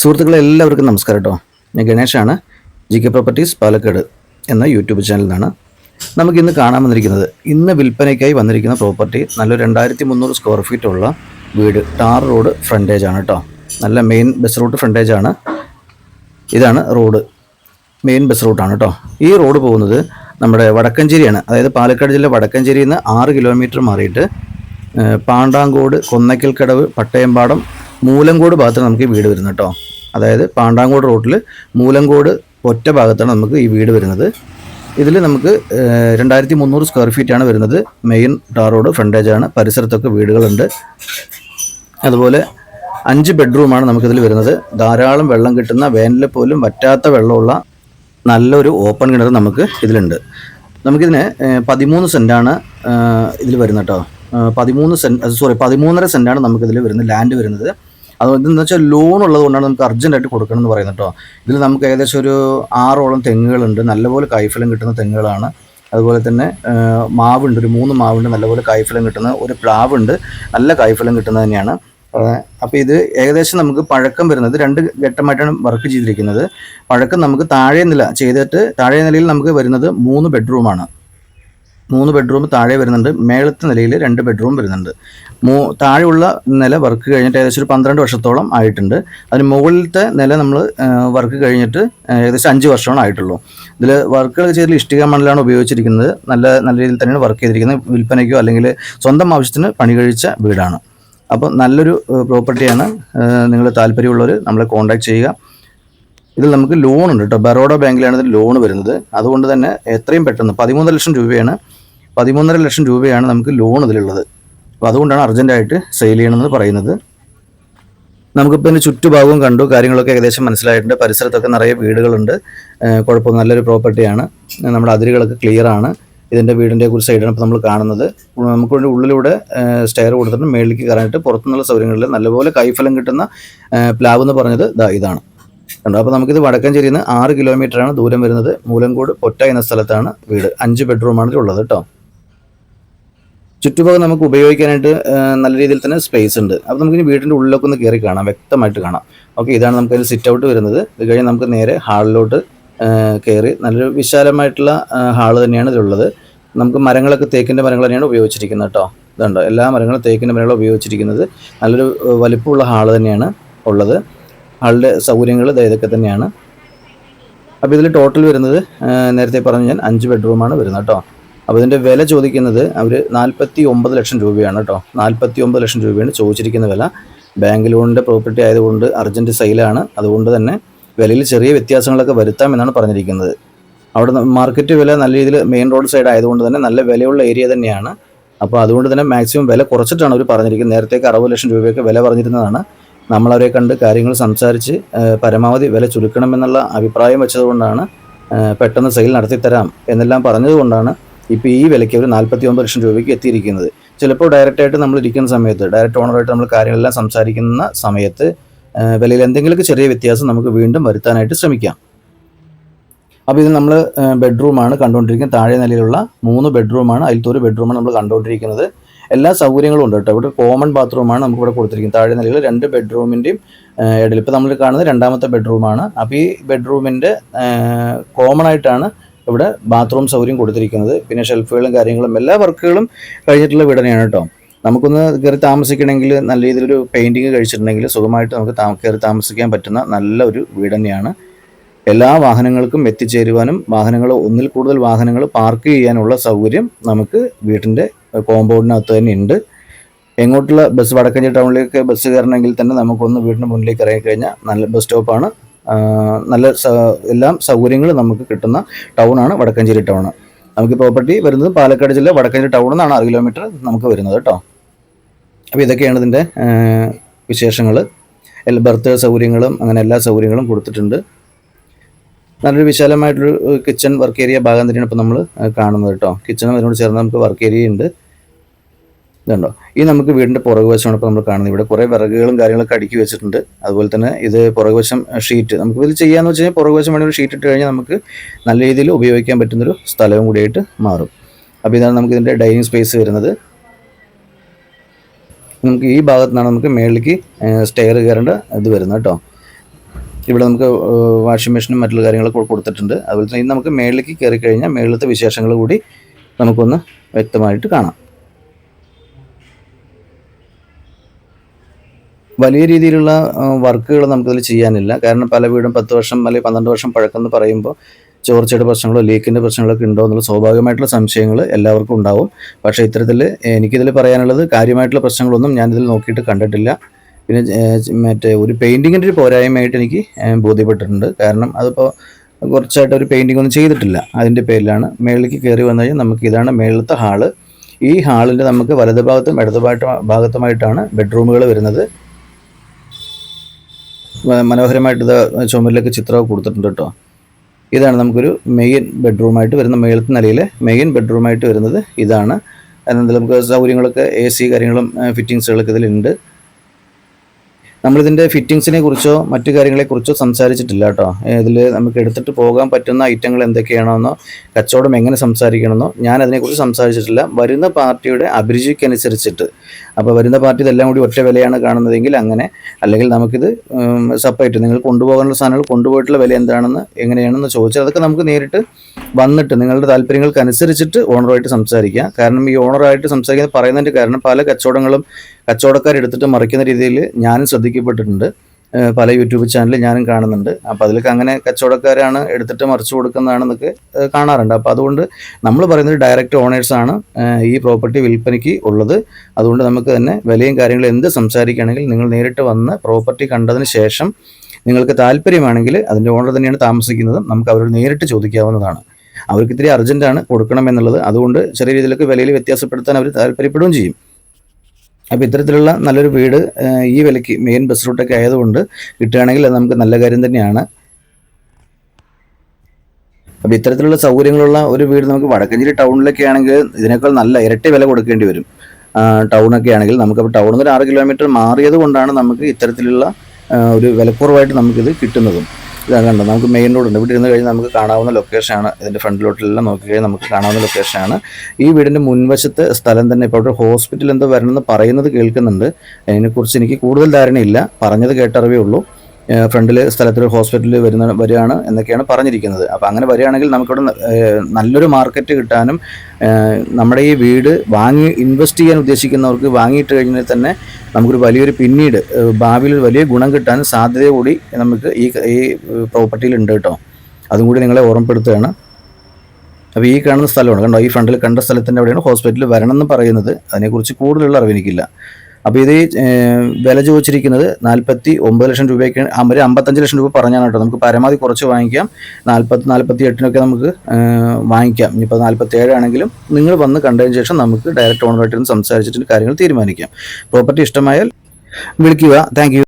സുഹൃത്തുക്കളെ എല്ലാവർക്കും നമസ്കാരം കേട്ടോ ഞാൻ ഗണേഷാണ്. ജി കെ പ്രോപ്പർട്ടീസ് പാലക്കാട് എന്ന യൂട്യൂബ് ചാനലിൽ നിന്നാണ് നമുക്ക് ഇന്ന് കാണാൻ വന്നിരിക്കുന്നത്. ഇന്ന് വിൽപ്പനയ്ക്കായി വന്നിരിക്കുന്ന പ്രോപ്പർട്ടി നല്ല രണ്ടായിരത്തി മുന്നൂറ് സ്ക്വയർ ഫീറ്റ് ഉള്ള വീട്. ടാർ റോഡ് ഫ്രണ്ടേജ് ആണ് കേട്ടോ നല്ല മെയിൻ ബസ് റൂട്ട് ഫ്രണ്ടേജ് ആണ്. ഇതാണ് റോഡ്. മെയിൻ ബസ് റൂട്ടാണ് കേട്ടോ ഈ റോഡ് പോകുന്നത് നമ്മുടെ വടക്കഞ്ചേരിയാണ്. അതായത് പാലക്കാട് ജില്ല വടക്കഞ്ചേരിയിൽ നിന്ന് ആറ് കിലോമീറ്റർ മാറിയിട്ട് പാണ്ടാങ്കോട് കൊന്നയ്ക്കൽ കടവ് പട്ടയമ്പാടം മൂലങ്കോട് ഭാഗത്താണ് നമുക്ക് ഈ വീട് വരുന്നത് കേട്ടോ. അതായത് പാണ്ടാങ്കോട് റോട്ടിൽ മൂലങ്കോട് ഒറ്റ ഭാഗത്താണ് നമുക്ക് ഈ വീട് വരുന്നത്. ഇതിൽ നമുക്ക് രണ്ടായിരത്തി മുന്നൂറ് സ്ക്വയർ ഫീറ്റാണ് വരുന്നത്. മെയിൻ ടാർ റോഡ് ഫ്രണ്ടേജാണ് പരിസരത്തൊക്കെ വീടുകളുണ്ട്. അതുപോലെ അഞ്ച് ബെഡ്റൂമാണ് നമുക്കിതിൽ വരുന്നത്. ധാരാളം വെള്ളം കിട്ടുന്ന വേനലിൽ പോലും വറ്റാത്ത വെള്ളമുള്ള നല്ലൊരു ഓപ്പൺ കിണർ നമുക്ക് ഇതിലുണ്ട്. നമുക്കിതിന് പതിമൂന്ന് സെന്റാണ് ഇതിൽ വരുന്നത് കേട്ടോ. പതിമൂന്ന് സെന്റ് സോറി പതിമൂന്നര സെന്റാണ് നമുക്കിതിൽ വരുന്നത് ലാൻഡ് വരുന്നത്. അതുകൊണ്ട് എന്താണെന്ന് വെച്ചാൽ ലോൺ ഉള്ളത് കൊണ്ടാണ് നമുക്ക് അർജന്റായിട്ട് കൊടുക്കണം എന്ന് പറയുന്നത് കേട്ടോ ഇതിൽ നമുക്ക് ഏകദേശം ഒരു ആറോളം തെങ്ങുകളുണ്ട്. നല്ലപോലെ കായ്ഫലം കിട്ടുന്ന തെങ്ങുകളാണ്. അതുപോലെ തന്നെ മാവുണ്ട്. ഒരു മൂന്ന് മാവുണ്ട്. നല്ലപോലെ കായ്ഫലം കിട്ടുന്ന ഒരു പ്ലാവുണ്ട്. നല്ല കായ്ഫലം കിട്ടുന്നത് തന്നെയാണ്. അപ്പോൾ ഇത് ഏകദേശം നമുക്ക് പഴക്കം വരുന്നത് രണ്ട് ഘട്ടമായിട്ടാണ് വർക്ക് ചെയ്തിരിക്കുന്നത്. പഴക്കം നമുക്ക് താഴെ നില ചെയ്തിട്ട് താഴെ നിലയിൽ നമുക്ക് വരുന്നത് മൂന്ന് ബെഡ്റൂമാണ് മൂന്ന് ബെഡ്റൂം താഴെ വരുന്നുണ്ട്. മേളത്തെ നിലയിൽ രണ്ട് ബെഡ്റൂം വരുന്നുണ്ട്. മൂ താഴെയുള്ള നില വർക്ക് കഴിഞ്ഞിട്ട് ഏകദേശം ഒരു പന്ത്രണ്ട് വർഷത്തോളം ആയിട്ടുണ്ട്. അതിന് മുകളിലത്തെ നില നമ്മൾ വർക്ക് കഴിഞ്ഞിട്ട് ഏകദേശം അഞ്ച് വർഷമാണ് ആയിട്ടുള്ളൂ. ഇതിൽ വർക്കുകൾ ചെയ്തിട്ട് ഇഷ്ടിക മണലാണ് ഉപയോഗിച്ചിരിക്കുന്നത്. നല്ല നല്ല രീതിയിൽ തന്നെയാണ് വർക്ക് ചെയ്തിരിക്കുന്നത്. വിൽപ്പനയ്ക്കോ അല്ലെങ്കിൽ സ്വന്തം ആവശ്യത്തിന് പണി കഴിച്ച വീടാണ്. അപ്പോൾ നല്ലൊരു പ്രോപ്പർട്ടിയാണ് നിങ്ങൾ താല്പര്യമുള്ളവർ നമ്മളെ കോൺടാക്ട് ചെയ്യുക. ഇതിൽ നമുക്ക് ലോൺ ഉണ്ട് കേട്ടോ. ബറോഡ ബാങ്കിലാണ് ഇതിൽ ലോൺ വരുന്നത്. അതുകൊണ്ട് തന്നെ എത്രയും പെട്ടെന്ന് പതിമൂന്ന് ലക്ഷം രൂപയാണ് പതിമൂന്നര ലക്ഷം രൂപയാണ് നമുക്ക് ലോൺ ഇതിലുള്ളത് അപ്പോൾ അതുകൊണ്ടാണ് അർജന്റായിട്ട് സെയിൽ ചെയ്യണമെന്ന് പറയുന്നത്. നമുക്കിപ്പോൾ ഇതിന്റെ ചുറ്റുഭാഗവും കണ്ടു കാര്യങ്ങളൊക്കെ ഏകദേശം മനസ്സിലായിട്ടുണ്ട്. പരിസരത്തൊക്കെ നിറയെ വീടുകളുണ്ട്. കുഴപ്പം നല്ലൊരു പ്രോപ്പർട്ടിയാണ് നമ്മുടെ അതിരുകളൊക്കെ ക്ലിയറാണ് ഇതിന്റെ വീടിന്റെ ഒരു സൈഡാണ് ഇപ്പോൾ നമ്മൾ കാണുന്നത്. നമുക്ക് വേണ്ടി ഉള്ളിലൂടെ സ്റ്റെയർ കൊടുത്തിട്ട് മേളിലേക്ക് കയറാനായിട്ട് പുറത്തുനിന്നുള്ള സൗകര്യങ്ങളിൽ നല്ലപോലെ കൈഫലം കിട്ടുന്ന പ്ലാവ് എന്ന് പറഞ്ഞത് ഇതാണ്. കണ്ടോ? അപ്പോൾ നമുക്കിത് വടക്കഞ്ചേരിയിൽ നിന്ന് ആറ് കിലോമീറ്ററാണ് ദൂരം വരുന്നത്. മൂലങ്കോട് പൊറ്റ എന്ന സ്ഥലത്താണ് വീട്. അഞ്ച് ബെഡ്റൂമാണ് ഇതിലുള്ളത് കേട്ടോ. ചുറ്റുഭാഗം നമുക്ക് ഉപയോഗിക്കാനായിട്ട് നല്ല രീതിയിൽ തന്നെ സ്പേസ് ഉണ്ട്. അപ്പോൾ നമുക്ക് വീടിന്റെ ഉള്ളിലൊക്കെ ഒന്ന് കയറി കാണാം വ്യക്തമായിട്ട് കാണാം. ഓക്കെ ഇതാണ് നമുക്ക് അതിൽ സിറ്റ് ഔട്ട് വരുന്നത്. ഇത് കഴിഞ്ഞ് നമുക്ക് നേരെ ഹാളിലോട്ട് കയറി നല്ലൊരു വിശാലമായിട്ടുള്ള ഹാൾ തന്നെയാണ് ഇതിലുള്ളത്. നമുക്ക് മരങ്ങളൊക്കെ തേക്കിന്റെ മരങ്ങൾ തന്നെയാണ് ഉപയോഗിച്ചിരിക്കുന്നത് കേട്ടോ. ഇതുണ്ടോ? എല്ലാ മരങ്ങളും തേക്കിന്റെ മരങ്ങളും ഉപയോഗിച്ചിരിക്കുന്നത്. നല്ലൊരു വലിപ്പമുള്ള ഹാൾ തന്നെയാണ് ഉള്ളത്. ഹാളിന്റെ സൗകര്യങ്ങൾ ഇതൊക്കെ തന്നെയാണ്. അപ്പോൾ ഇതിൽ ടോട്ടൽ വരുന്നത് നേരത്തെ പറഞ്ഞു ഞാൻ അഞ്ച് ബെഡ്റൂമാണ് വരുന്നത് കേട്ടോ. അപ്പോൾ ഇതിന്റെ വില ചോദിക്കുന്നത് അവർ നാൽപ്പത്തി ഒമ്പത് ലക്ഷം രൂപയാണ് കേട്ടോ. നാൽപ്പത്തി ഒമ്പത് ലക്ഷം രൂപയാണ് ചോദിച്ചിരിക്കുന്ന വില. ബാങ്ക് ലോണിന്റെ പ്രോപ്പർട്ടി ആയതുകൊണ്ട് അർജന്റ് സെയിലാണ് അതുകൊണ്ട് തന്നെ വിലയിൽ ചെറിയ വ്യത്യാസങ്ങളൊക്കെ വരുത്താം എന്നാണ് പറഞ്ഞിരിക്കുന്നത്. അവിടെ മാർക്കറ്റ് വില നല്ല രീതിയിൽ മെയിൻ റോഡ് സൈഡ് ആയതുകൊണ്ട് തന്നെ നല്ല വിലയുള്ള ഏരിയ തന്നെയാണ്. അപ്പോൾ അതുകൊണ്ട് തന്നെ മാക്സിമം വില കുറച്ചിട്ടാണ് അവർ പറഞ്ഞിരിക്കുന്നത്. നേരത്തേക്ക് അറുപത് ലക്ഷം രൂപയൊക്കെ വില പറഞ്ഞിരുന്നതാണ്. നമ്മളവരെ കണ്ട് കാര്യങ്ങൾ സംസാരിച്ച് പരമാവധി വില ചുരുക്കണമെന്നുള്ള അഭിപ്രായം വെച്ചതുകൊണ്ടാണ് പെട്ടെന്ന് സെയിൽ നടത്തിത്തരാം എന്നെല്ലാം പറഞ്ഞതുകൊണ്ടാണ് ഇപ്പോൾ ഈ വിലയ്ക്ക് അവർ നാൽപ്പത്തി ഒമ്പത് ലക്ഷം രൂപയ്ക്ക് എത്തിയിരിക്കുന്നത്. ചിലപ്പോൾ ഡയറക്റ്റായിട്ട് നമ്മൾ ഇരിക്കുന്ന സമയത്ത് ഡയറക്റ്റ് ഓണറായിട്ട് നമ്മൾ കാര്യങ്ങളെല്ലാം സംസാരിക്കുന്ന സമയത്ത് വിലയിൽ എന്തെങ്കിലുമൊക്കെ ചെറിയ വ്യത്യാസം നമുക്ക് വീണ്ടും വരുത്താനായിട്ട് ശ്രമിക്കാം. അപ്പോൾ ഇത് നമ്മൾ ബെഡ്റൂമാണ് കണ്ടുകൊണ്ടിരിക്കുന്നത്. താഴെ നിലയിലുള്ള മൂന്ന് ബെഡ്റൂമാണ് അതിലത്തെ ഒരു ബെഡ്റൂമാണ് നമ്മൾ കണ്ടുകൊണ്ടിരിക്കുന്നത്. എല്ലാ സൗകര്യങ്ങളും ഉണ്ട് കേട്ടോ. ഇവിടെ കോമൺ ബാത്റൂമാണ് നമുക്ക് ഇവിടെ കൊടുത്തിരിക്കുന്നത്. താഴെ നിലയിൽ രണ്ട് ബെഡ്റൂമിന്റെയും ഇടയിൽ. ഇപ്പോൾ നമ്മൾ കാണുന്നത് രണ്ടാമത്തെ ബെഡ്റൂമാണ് അപ്പോൾ ഈ ബെഡ്റൂമിന്റെ കോമൺ ആയിട്ടാണ് ഇവിടെ ബാത്റൂം സൗകര്യം കൊടുത്തിരിക്കുന്നത്. പിന്നെ ഷെൽഫുകളും കാര്യങ്ങളും എല്ലാ വർക്കുകളും കഴിഞ്ഞിട്ടുള്ള വീട് തന്നെയാണ് കേട്ടോ നമുക്കൊന്ന് കയറി താമസിക്കണമെങ്കിൽ നല്ല രീതിയിലൊരു പെയിന്റിങ് കഴിച്ചിട്ടുണ്ടെങ്കിൽ സുഖമായിട്ട് നമുക്ക് കയറി താമസിക്കാൻ പറ്റുന്ന നല്ല ഒരു വീട് തന്നെയാണ് എല്ലാ വാഹനങ്ങൾക്കും എത്തിച്ചേരുവാനും വാഹനങ്ങൾ ഒന്നിൽ കൂടുതൽ വാഹനങ്ങൾ പാർക്ക് ചെയ്യാനുള്ള സൗകര്യം നമുക്ക് വീട്ടിന്റെ കോമ്പൗണ്ടിനകത്ത് തന്നെ ഉണ്ട്. എങ്ങോട്ടുള്ള ബസ് വടക്കഞ്ചി ടൗണിലേക്ക് ബസ് കയറണമെങ്കിൽ തന്നെ നമുക്കൊന്ന് വീടിന് മുന്നിലേക്ക് ഇറങ്ങി കഴിഞ്ഞാൽ നല്ല ബസ് സ്റ്റോപ്പാണ് നല്ല എല്ലാം സൗകര്യങ്ങളും നമുക്ക് കിട്ടുന്ന ടൗണാണ് വടക്കഞ്ചേരി ടൗൺ. നമുക്ക് പ്രോപ്പർട്ടി വരുന്നത് പാലക്കാട് ജില്ല വടക്കഞ്ചേരി ടൗണിൽ നിന്നാണ് ആറ് കിലോമീറ്റർ നമുക്ക് വരുന്നത് കേട്ടോ. അപ്പോൾ ഇതൊക്കെയാണ് ഇതിന്റെ വിശേഷങ്ങൾ എല്ലാ ബർത്ത് സൗകര്യങ്ങളും അങ്ങനെ എല്ലാ സൗകര്യങ്ങളും കൊടുത്തിട്ടുണ്ട്. നല്ലൊരു വിശാലമായിട്ടൊരു കിച്ചൺ വർക്ക് ഏരിയ ഭാഗം തന്നെയാണ് ഇപ്പോൾ നമ്മൾ കാണുന്നത് കേട്ടോ. കിച്ചണും അതിനോട് ചേർന്ന് നമുക്ക് വർക്ക് ഏരിയ ഉണ്ട്. ഇതുണ്ടോ? ഈ നമുക്ക് വീടിന്റെ പുറകുവശമാണ് ഇപ്പോൾ നമ്മൾ കാണുന്നത്. ഇവിടെ കുറേ വിറകുകളും കാര്യങ്ങളൊക്കെ അടുക്കി വെച്ചിട്ടുണ്ട്. അതുപോലെ തന്നെ ഇത് പുറകുവശം ഷീറ്റ്. നമുക്ക് ഇത് ചെയ്യാന്ന് വെച്ച് കഴിഞ്ഞാൽ പുറകുവശം വേണമെങ്കിൽ ഷീറ്റ് ഇട്ട് കഴിഞ്ഞാൽ നമുക്ക് നല്ല രീതിയിൽ ഉപയോഗിക്കാൻ പറ്റുന്നൊരു സ്ഥലവും കൂടിയായിട്ട് മാറും. അപ്പോൾ ഇതാണ് നമുക്ക് ഇതിന്റെ ഡൈനിങ് സ്പേസ് വരുന്നത്. നമുക്ക് ഈ ഭാഗത്തു നിന്നാണ് നമുക്ക് മേളിലേക്ക് സ്റ്റെയർ കയറേണ്ട ഇത് വരുന്നത് കേട്ടോ. ഇവിടെ നമുക്ക് വാഷിംഗ് മെഷീനും മറ്റുള്ള കാര്യങ്ങളൊക്കെ കൊടുത്തിട്ടുണ്ട്. അതുപോലെ തന്നെ ഇത് നമുക്ക് മേളിലേക്ക് കയറി കഴിഞ്ഞാൽ മേളിലത്തെ വിശേഷങ്ങൾ കൂടി നമുക്കൊന്ന് വ്യക്തമായിട്ട് കാണാം. വലിയ രീതിയിലുള്ള വർക്കുകൾ നമുക്കതിൽ ചെയ്യാനില്ല. കാരണം പല വീടും പത്ത് വർഷം അല്ലെങ്കിൽ പന്ത്രണ്ട് വർഷം പഴക്കം എന്ന് പറയുമ്പോൾ ചോർച്ചയുടെ പ്രശ്നങ്ങളോ ലീക്കിന്റെ പ്രശ്നങ്ങളൊക്കെ ഉണ്ടോ എന്നുള്ള സ്വാഭാവികമായിട്ടുള്ള സംശയങ്ങൾ എല്ലാവർക്കും ഉണ്ടാവും. പക്ഷേ ഇത്തരത്തിൽ എനിക്കിതിൽ പറയാനുള്ളത് കാര്യമായിട്ടുള്ള പ്രശ്നങ്ങളൊന്നും ഞാനിതിൽ നോക്കിയിട്ട് കണ്ടിട്ടില്ല. പിന്നെ മറ്റേ ഒരു പെയിന്റിങ്ങിന്റെ ഒരു പോരായ്മയായിട്ട് എനിക്ക് ബോധ്യപ്പെട്ടിട്ടുണ്ട്. കാരണം അതിപ്പോൾ കുറച്ചായിട്ട് ഒരു പെയിന്റിംഗ് ഒന്നും ചെയ്തിട്ടില്ല. അതിന്റെ പേരിലാണ് മേളിലേക്ക് കയറി വന്നു കഴിഞ്ഞാൽ നമുക്ക് ഇതാണ് മേളിലത്തെ ഹാൾ. ഈ ഹാളിന്റെ നമുക്ക് വലതുഭാഗത്തും ഭാഗത്തും ഇടത് ഭാഗത്തുമായിട്ടാണ് ബെഡ്റൂമുകൾ വരുന്നത്. മനോഹരമായിട്ട് ഇത് ചുമരിലൊക്കെ ചിത്രമൊക്കെ കൊടുത്തിട്ടുണ്ട് കേട്ടോ. ഇതാണ് നമുക്കൊരു മെയിൻ ബെഡ്റൂമായിട്ട് വരുന്ന മേളത്തെ നിലയിലെ മെയിൻ ബെഡ്റൂമായിട്ട് വരുന്നത് ഇതാണ്. അതിനകത്ത് നമുക്ക് സൗകര്യങ്ങളൊക്കെ എ സി കാര്യങ്ങളും ഫിറ്റിങ്സുകളൊക്കെ ഇതിലുണ്ട്. നമ്മളിതിന്റെ ഫിറ്റിങ്സിനെ കുറിച്ചോ മറ്റു കാര്യങ്ങളെക്കുറിച്ചോ സംസാരിച്ചിട്ടില്ല കേട്ടോ. ഇതിൽ നമുക്ക് എടുത്തിട്ട് പോകാൻ പറ്റുന്ന ഐറ്റങ്ങൾ എന്തൊക്കെയാണെന്നോ കച്ചവടം എങ്ങനെ സംസാരിക്കണമെന്നോ ഞാൻ അതിനെക്കുറിച്ച് സംസാരിച്ചിട്ടില്ല. വരുന്ന പാർട്ടിയുടെ അഭിരുചിക്കനുസരിച്ചിട്ട്. അപ്പോൾ വരുന്ന പാർട്ടി ഇതെല്ലാം കൂടി ഒറ്റ വിലയാണ് കാണുന്നതെങ്കിൽ അങ്ങനെ അല്ലെങ്കിൽ നമുക്കിത് സെപ്പറേറ്റ് നിങ്ങൾ കൊണ്ടുപോകാനുള്ള സാധനങ്ങൾ കൊണ്ടുപോയിട്ടുള്ള വില എന്താണെന്ന് എങ്ങനെയാണെന്ന് ചോദിച്ചാൽ അതൊക്കെ നമുക്ക് നേരിട്ട് വന്നിട്ട് നിങ്ങളുടെ താല്പര്യങ്ങൾക്ക് അനുസരിച്ചിട്ട് ഓണറുമായിട്ട് സംസാരിക്കുക കാരണം ഈ ഓണറായിട്ട് സംസാരിക്കുന്നത് പറയുന്നതിന്റെ കാരണം പല കച്ചവടങ്ങളും കച്ചവടക്കാരെടുത്തിട്ട് മറിക്കുന്ന രീതിയിൽ ഞാനും ശ്രദ്ധിക്കപ്പെട്ടിട്ടുണ്ട് പല യൂട്യൂബ് ചാനലിൽ ഞാനും കാണുന്നുണ്ട്. അപ്പോൾ അതിലൊക്കെ അങ്ങനെ കച്ചവടക്കാരാണ് എടുത്തിട്ട് മറിച്ച് കൊടുക്കുന്നതാണെന്നൊക്കെ കാണാറുണ്ട്. അപ്പോൾ അതുകൊണ്ട് നമ്മൾ പറയുന്നത് ഡയറക്റ്റ് ഓണേഴ്സാണ് ഈ പ്രോപ്പർട്ടി വിൽപ്പനയ്ക്ക് ഉള്ളത്. അതുകൊണ്ട് നമുക്ക് തന്നെ വിലയും കാര്യങ്ങളും എന്ത് സംസാരിക്കുകയാണെങ്കിൽ നിങ്ങൾ നേരിട്ട് വന്ന് പ്രോപ്പർട്ടി കണ്ടതിന് ശേഷം നിങ്ങൾക്ക് താല്പര്യമാണെങ്കിൽ അതിന്റെ ഓണർ തന്നെയാണ് താമസിക്കുന്നതും നമുക്ക് അവരോട് നേരിട്ട് ചോദിക്കാവുന്നതാണ്. അവർക്ക് ഇത്തിരി അർജന്റാണ് കൊടുക്കണം എന്നുള്ളത് അതുകൊണ്ട് ചെറിയ രീതിയിലൊക്കെ വിലയിൽ വ്യത്യാസപ്പെടുത്താൻ അവർ താല്പര്യപ്പെടുകയും ചെയ്യും. അപ്പോൾ ഇത്തരത്തിലുള്ള നല്ലൊരു വീട് ഈ വിലയ്ക്ക് മെയിൻ ബസ് റൂട്ടൊക്കെ ആയതുകൊണ്ട് കിട്ടുകയാണെങ്കിൽ അത് നമുക്ക് നല്ല കാര്യം തന്നെയാണ്. അപ്പോൾ ഇത്തരത്തിലുള്ള സൗകര്യങ്ങളുള്ള ഒരു വീട് നമുക്ക് വടക്കഞ്ചേരി ടൗണിലൊക്കെ ആണെങ്കിൽ ഇതിനേക്കാൾ നല്ല ഇരട്ടി വില കൊടുക്കേണ്ടി വരും. ടൗണൊക്കെ ആണെങ്കിൽ നമുക്കപ്പോൾ ടൗണിൽ നിന്ന് ഒരു ആറ് കിലോമീറ്റർ മാറിയത് കൊണ്ടാണ് നമുക്ക് ഇത്തരത്തിലുള്ള ഒരു വിലക്കുറവായിട്ട് നമുക്കിത് കിട്ടുന്നതും. ഇതാണ് കണ്ടോ നമുക്ക് മെയിൻ റോഡ് ഉണ്ട്. ഇവിടെ ഇരുന്ന് കഴിഞ്ഞാൽ നമുക്ക് കാണാവുന്ന ലൊക്കേഷനാണ് ഇതിന്റെ ഫ്രണ്ടിലോട്ടെല്ലാം നോക്കി കഴിഞ്ഞാൽ നമുക്ക് കാണാവുന്ന ലൊക്കേഷനാണ് ഈ വീടിന്റെ മുൻവശത്തെ സ്ഥലം തന്നെ ഇപ്പോൾ അവിടെ ഹോസ്പിറ്റൽ എന്തോ വരണമെന്ന് പറയുന്നത് കേൾക്കുന്നുണ്ട്. അതിനെക്കുറിച്ച് എനിക്ക് കൂടുതൽ ധാരണയില്ല. പറഞ്ഞത് കേട്ടറിവേ ഉള്ളൂ. ഫ്രണ്ടിൽ സ്ഥലത്തൊരു ഹോസ്പിറ്റലിൽ വരുന്ന വരികയാണ് എന്നൊക്കെയാണ് പറഞ്ഞിരിക്കുന്നത്. അപ്പോൾ അങ്ങനെ വരികയാണെങ്കിൽ നമുക്കിവിടെ നല്ലൊരു മാർക്കറ്റ് കിട്ടാനും നമ്മുടെ ഈ വീട് വാങ്ങി ഇൻവെസ്റ്റ് ചെയ്യാൻ ഉദ്ദേശിക്കുന്നവർക്ക് വാങ്ങിയിട്ട് കഴിഞ്ഞാൽ തന്നെ നമുക്കൊരു വലിയൊരു പിന്നീട് ഭാവിയിൽ വലിയ ഗുണം കിട്ടാനും സാധ്യത കൂടി നമുക്ക് ഈ ഈ പ്രോപ്പർട്ടിയിൽ ഉണ്ട് കേട്ടോ. അതും കൂടി നിങ്ങളെ ഓർമ്മപ്പെടുത്തുകയാണ്. അപ്പോൾ ഈ കാണുന്ന സ്ഥലമാണ്. കണ്ടോ ഈ ഫ്രണ്ടിൽ കണ്ട സ്ഥലത്തിന്റെ അവിടെയാണ് ഹോസ്പിറ്റലിൽ വരണം എന്ന് പറയുന്നത്. അതിനെക്കുറിച്ച് കൂടുതലുള്ള അറിവ് എനിക്കില്ല. അപ്പോൾ ഇത് വില ചോദിച്ചിരിക്കുന്നത് നാൽപ്പത്തി ഒമ്പത് ലക്ഷം രൂപയ്ക്ക് ഒരു അമ്പത്തഞ്ച് ലക്ഷം രൂപ പറഞ്ഞാണ് കേട്ടോ. നമുക്ക് പരമാവധി കുറച്ച് വാങ്ങിക്കാം. നാൽപ്പത്തി നാൽപ്പത്തി എട്ടിനൊക്കെ നമുക്ക് വാങ്ങിക്കാം. ഇനിയിപ്പോൾ നാൽപ്പത്തി ഏഴാണെങ്കിലും നിങ്ങൾ വന്ന് കണ്ടതിന് ശേഷം നമുക്ക് ഡയറക്റ്റ് ഓണറായിട്ട് സംസാരിച്ചിട്ട് കാര്യങ്ങൾ തീരുമാനിക്കാം. പ്രോപ്പർട്ടി ഇഷ്ടമായാൽ വിളിക്കുക. താങ്ക്